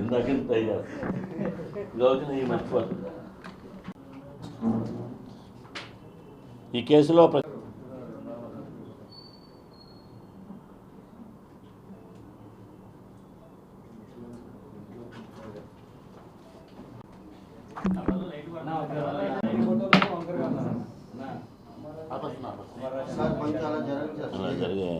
ఇందాక ట్రై చేస్తాను గౌకిన ఈ మర్చిపోతుంది ఈ కేసులో అలా జరిగే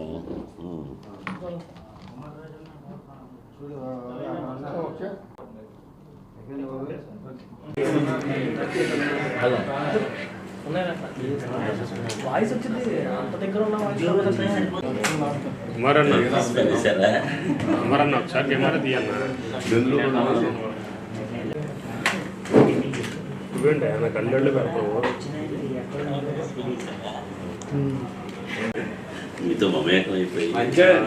వాయిస్ వచ్చింది అంత దగ్గర ఉన్న వాయిస్ కుమారన్న ఒకసారి కెమెరా తీయన్న నువ్వేంటి ఆయన కళ్ళళ్ళు పెడతావు మీతో మమేకం అయిపోయి అదే ఆయన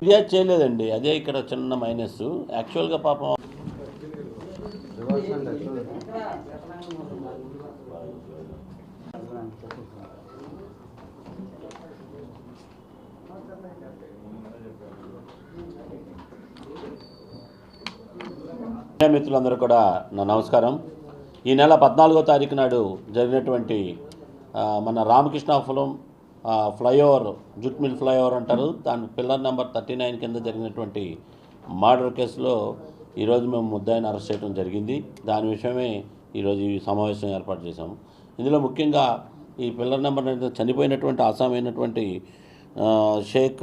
ఫిర్యాదు చేయలేదండి. అదే ఇక్కడ చిన్న మైనస్ యాక్చువల్గా పాపం మిత్రులందరూ కూడా నా నమస్కారం. ఈ నెల పద్నాలుగో తారీఖు నాడు జరిగినటువంటి మన రామకృష్ణాఫలం ఫ్లైఓవర్ జుట్ మిల్ ఫ్లైఓవర్ అంటారు. దాని పిల్లర్ నెంబర్ థర్టీ నైన్ కింద జరిగినటువంటి మర్డర్ కేసులో ఈరోజు మేము ముద్దాయిని అరెస్ట్ చేయడం జరిగింది. దాని విషయమే ఈరోజు ఈ సమావేశం ఏర్పాటు చేశాము. ఇందులో ముఖ్యంగా ఈ పిల్లర్ నెంబర్ అనేది చనిపోయినటువంటి ఆసామైనటువంటి అయినటువంటి షేక్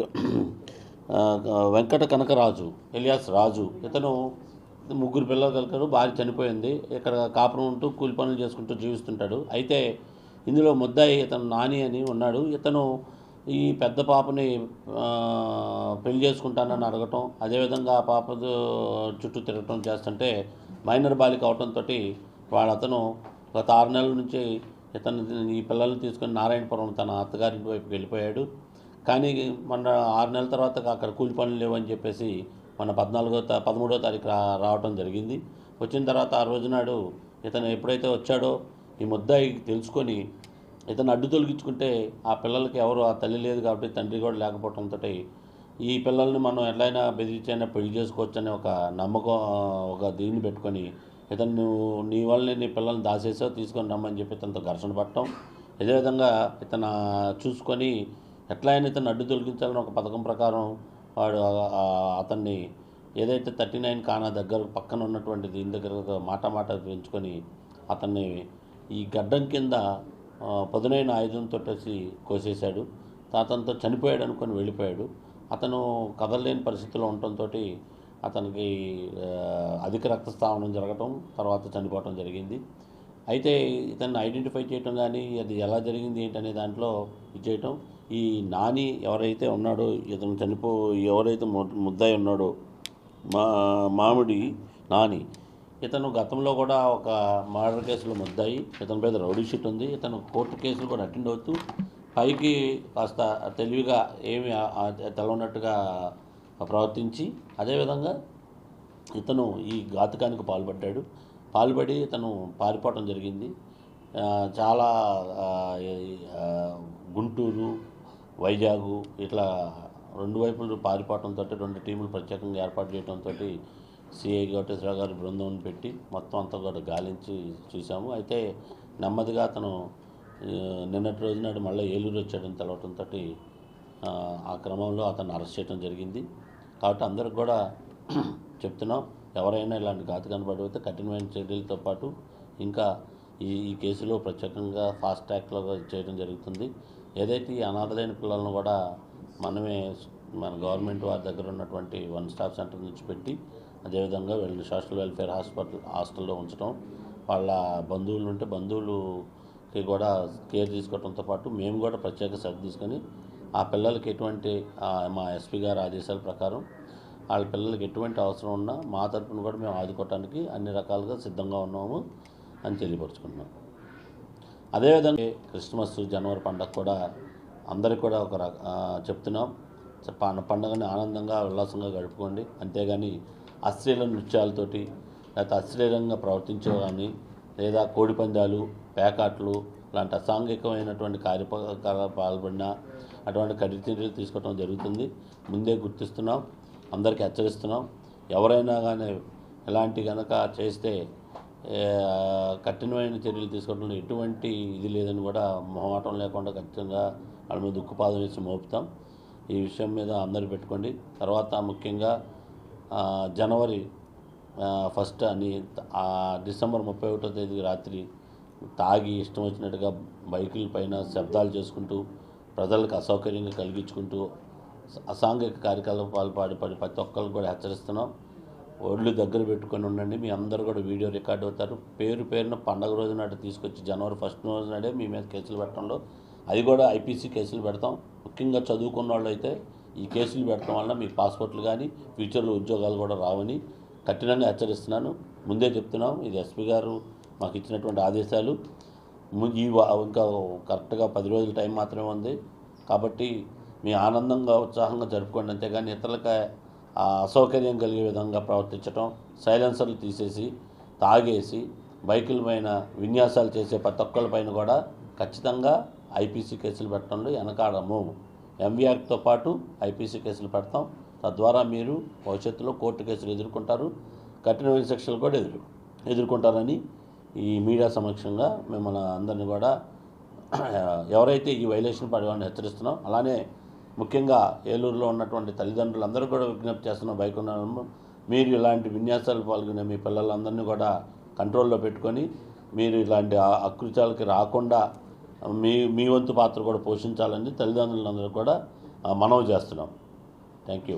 వెంకట కనకరాజు ఎలియాస్ రాజు. ఇతను ముగ్గురు పిల్లలు కలిగారు భార్య చనిపోయింది. ఇక్కడ కాపురం ఉంటూ కూలి పనులు చేసుకుంటూ జీవిస్తుంటాడు. అయితే ఇందులో ముద్దాయి ఇతను నాని అని ఉన్నాడు. ఇతను ఈ పెద్ద పాపని పెళ్ళి చేసుకుంటానని అడగటం అదేవిధంగా ఆ పాప చుట్టూ తిరగటం చేస్తుంటే మైనర్ బాలిక అవటంతో వాళ్ళతను గత ఆరు నెలల నుంచి ఇతను ఈ పిల్లల్ని తీసుకొని నారాయణపురం తన అత్తగారింటి వైపుకి వెళ్ళిపోయాడు. కానీ మన ఆరు నెలల తర్వాత అక్కడ కూలి పనులు లేవని చెప్పేసి మన పద్నాలుగో తా పదమూడో తారీఖు రావటం జరిగింది. వచ్చిన తర్వాత ఆ రోజునాడు ఇతను ఎప్పుడైతే వచ్చాడో ఈ ముద్దాయి తెలుసుకొని ఇతను అడ్డు తొలగించుకుంటే ఆ పిల్లలకి ఎవరు ఆ తల్లి లేదు కాబట్టి తండ్రి కూడా లేకపోవడంతో ఈ పిల్లల్ని మనం ఎట్లయినా బెదిరించైనా పెళ్ళి చేసుకోవచ్చు అనే ఒక నమ్మకం ఒక దీన్ని పెట్టుకొని ఇతను నువ్వు నీ వల్లనే నీ పిల్లల్ని దాసేసావు తీసుకొని రమ్మని చెప్పి ఇతనితో ఘర్షణ పట్టడం. అదేవిధంగా ఇతను చూసుకొని ఎట్లయినా ఇతను అడ్డు తొలగించాలని ఒక పథకం ప్రకారం వాడు అతన్ని ఏదైతే థర్టీ నైన్ కానా దగ్గర పక్కన ఉన్నటువంటి దీని దగ్గర మాట మాట పెంచుకొని అతన్ని ఈ గడ్డం కింద పదునైన ఆయుధంతో కోసేశాడు. అతనితో చనిపోయాడు అనుకొని వెళ్ళిపోయాడు. అతను కదలలేని పరిస్థితిలో ఉండటంతో అతనికి అధిక రక్తస్రావణం జరగటం తర్వాత చనిపోవటం జరిగింది. అయితే ఇతన్ని ఐడెంటిఫై చేయటం కానీ అది ఎలా జరిగింది ఏంటనే దాంట్లో ఇది చేయటం ఈ నాని ఎవరైతే ఉన్నాడో ఇతను చనిపో ఎవరైతే ముద్దాయి ఉన్నాడో మా మామిడి నాని ఇతను గతంలో కూడా ఒక మర్డర్ కేసులో ముద్దాయి. ఇతని మీద రౌడీ షీట్ ఉంది. ఇతను కోర్టు కేసులు కూడా అటెండ్ అవుతూ పైకి కాస్త తెలివిగా ఏమి తెలవనట్టుగా ప్రవర్తించి అదేవిధంగా ఇతను ఈ ఘాతకానికి పాల్పడ్డాడు. పాల్పడి ఇతను పారిపోవటం జరిగింది. చాలా గుంటూరు వైజాగ్ ఇట్లా రెండు వైపులు పారిపోవటంతో రెండు టీములు ప్రత్యేకంగా ఏర్పాటు చేయడంతో సిఐ కోటేశ్వరరావు గారి బృందం పెట్టి మొత్తం అంతా కూడా గాలించి చూసాము. అయితే నెమ్మదిగా అతను నిన్నటి రోజు నాడు మళ్ళీ ఏలూరు వచ్చాడని తెలవటంతో ఆ క్రమంలో అతను అరెస్ట్ చేయడం జరిగింది. కాబట్టి అందరికి కూడా చెప్తున్నాం ఎవరైనా ఇలాంటి ఘాతు కనబడితే కఠినమైన చర్యలతో పాటు ఇంకా ఈ ఈ కేసులో ప్రత్యేకంగా ఫాస్ట్ ట్రాక్లో చేయడం జరుగుతుంది. ఏదైతే ఈ అనాథలైన పిల్లలను కూడా మనమే మన గవర్నమెంట్ వారి దగ్గర ఉన్నటువంటి వన్ స్టాప్ సెంటర్ నుంచి పెట్టి అదేవిధంగా వీళ్ళని సోషల్ వెల్ఫేర్ హాస్పిటల్ హాస్టల్లో ఉంచడం వాళ్ళ బంధువులు ఉంటే బంధువులుకి కూడా కేర్ తీసుకోవడంతో పాటు మేము కూడా ప్రత్యేక శ్రద్ధ తీసుకొని ఆ పిల్లలకి ఎటువంటి మా ఎస్పీ గారి ఆదేశాల ప్రకారం వాళ్ళ పిల్లలకి ఎటువంటి అవసరం ఉన్నా మా తరపున కూడా మేము ఆదుకోవటానికి అన్ని రకాలుగా సిద్ధంగా ఉన్నాము అని తెలియపరుచుకుంటున్నాం. అదేవిధంగా క్రిస్మస్ జనవరి పండగ కూడా అందరికి కూడా ఒక రక- చెప్తున్నాం. పండుగని పండగని ఆనందంగా ఉల్లాసంగా గడుపుకోండి. అంతేగాని అశ్లీల నృత్యాలతోటి లేకపోతే అశ్లీలంగా ప్రవర్తించే కానీ లేదా కోడిపందాలు పేకాట్లు లాంటి అసాంఘికమైనటువంటి కార్యకలాపాలు పాల్పడినా అటువంటి కఠిన చర్యలు తీసుకోవడం జరుగుతుంది. ముందే గుర్తిస్తున్నాం అందరికీ హెచ్చరిస్తున్నాం. ఎవరైనా కానీ ఎలాంటి కనుక చేస్తే కఠినమైన చర్యలు తీసుకోవడంలో ఎటువంటి ఇది లేదని కూడా మొహమాటం లేకుండా ఖచ్చితంగా వాళ్ళ మీద ఉక్కుపాదం వేసి మోపుతాం. ఈ విషయం మీద అందరు పెట్టుకోండి. తర్వాత ముఖ్యంగా జనవరి ఫస్ట్ అని డిసెంబర్ ముప్పై ఒకటో తేదీ రాత్రి తాగి ఇష్టం వచ్చినట్టుగా బైకుల పైన శబ్దాలు చేసుకుంటూ ప్రజలకు అసౌకర్యంగా కలిగించుకుంటూ అసాంఘిక కార్యకలాపాలు పాడిపడి ప్రతి ఒక్కరికి కూడా హెచ్చరిస్తున్నాం. ఒళ్ళు దగ్గర పెట్టుకొని ఉండండి. మీ అందరూ కూడా వీడియో రికార్డ్ అవుతారు. పేరు పేరున పండగ రోజు నాడు తీసుకొచ్చి జనవరి ఫస్ట్ రోజు నాడే మీ మీద కేసులు పెట్టడంలో. అది కూడా ఐపీసీ కేసులు పెడతాం. ముఖ్యంగా చదువుకున్న వాళ్ళు అయితే ఈ కేసులు పెట్టడం వల్ల మీకు పాస్పోర్ట్లు కానీ ఫ్యూచర్లో ఉద్యోగాలు కూడా రావని కఠినంగా హెచ్చరిస్తున్నాను. ముందే చెప్తున్నాం ఇది ఎస్పీ గారు మాకు ఇచ్చినటువంటి ఆదేశాలు. ఈ ఇంకా కరెక్ట్గా పది రోజుల టైం మాత్రమే ఉంది. కాబట్టి మీ ఆనందంగా ఉత్సాహంగా జరుపుకోండి. అంతేగాని ఇతరులకు అసౌకర్యం కలిగే విధంగా ప్రవర్తించడం సైలెన్సర్లు తీసేసి తాగేసి బైకుల పైన విన్యాసాలు చేసే ప్రతి ఒక్కరి పైన కూడా ఖచ్చితంగా ఐపీసీ కేసులు పెట్టడంలో వెనకాడము. ఎంవీఆర్తో పాటు ఐపీసీ కేసులు పెడతాం. తద్వారా మీరు భవిష్యత్తులో కోర్టు కేసులు ఎదుర్కొంటారు. కఠినమైన శిక్షలు కూడా ఎదురు ఎదుర్కొంటారని ఈ మీడియా సమక్షంగా మిమ్మల్ని అందరినీ కూడా ఎవరైతే ఈ వైలేషన్ పడేవాడిని హెచ్చరిస్తున్నాం అలానే ముఖ్యంగా ఏలూరులో ఉన్నటువంటి తల్లిదండ్రులందరూ కూడా విజ్ఞప్తి చేస్తున్నాం బైక్ మీరు ఇలాంటి విన్యాసాలు పాల్గొనే మీ పిల్లలందరినీ కూడా కంట్రోల్లో పెట్టుకొని మీరు ఇలాంటి ఆ- అకృత్యాలకి రాకుండా మీ మీ వంతు పాత్ర కూడా పోషించాలని తల్లిదండ్రులందరూ కూడా మనవి చేస్తున్నాం. థ్యాంక్ యూ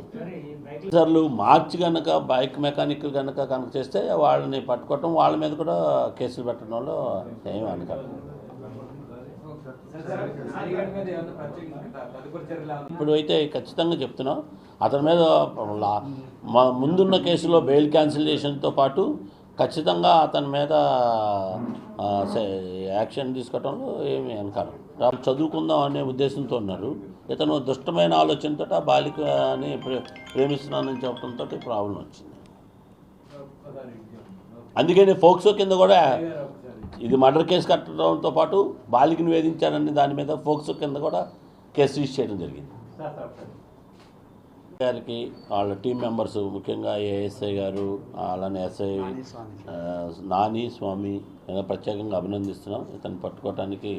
సార్లు మార్చి కనుక బైక్ మెకానిక్ కనుక కనుక చేస్తే వాళ్ళని పట్టుకోవటం వాళ్ళ మీద కూడా కేసులు పెట్టడంలో ఏమీ అనకాదు ఇప్పుడు అయితే ఖచ్చితంగా చెప్తున్నాం. అతని మీద ముందున్న కేసులో బెయిల్ క్యాన్సిలేషన్తో పాటు ఖచ్చితంగా అతని మీద యాక్షన్ తీసుకోవడంలో ఏమి వెనకాలం. చదువుకుందాం అనే ఉద్దేశంతో ఉన్నారు. ఇతను దుష్టమైన ఆలోచనతో ఆ బాలికని ప్రే- ప్రేమిస్తున్నానని చెప్పడంతో ప్రాబ్లం వచ్చింది. అందుకని ఫోక్సో కింద కూడా ఇది మర్డర్ కేసు కట్టడంతో పాటు బాలికను వేధించారని దాని మీద ఫోక్సో కింద కూడా కేసు రిజిస్టర్ చేయడం జరిగింది. గారికి వాళ్ళ టీం మెంబర్స్ ముఖ్యంగా ఏఎస్ఐ గారు అలానే ఎస్ఐ నాని స్వామి ప్రత్యేకంగా అభినందిస్తున్నాం. ఇతను పట్టుకోవటానికి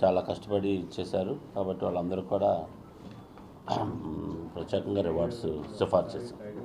చాలా కష్టపడి చేశారు. కాబట్టి వాళ్ళందరూ కూడా ప్రత్యేకంగా రివార్డ్స్ సిఫార్సు చేశారు.